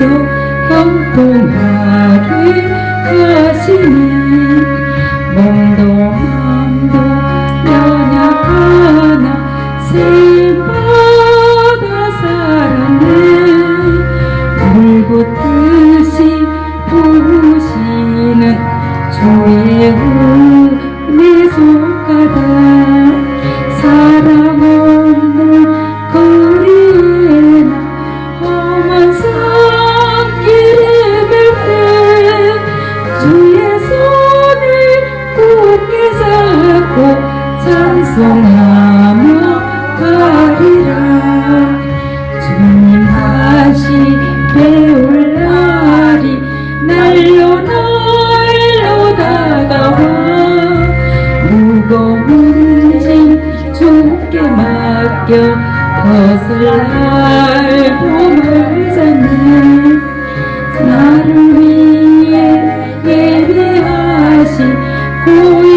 주께서 형통하게 하시는 몸도 마음도 연약하나 생마다 사랑을 불붙듯이 부시는 주의 찬송하며 가리라. 주님 다시 배울 날이 날로 날로 다가와. 무거운 짐 좁게 맡겨 벗을 날 봄을 잡는 나를 위해 예배하신 고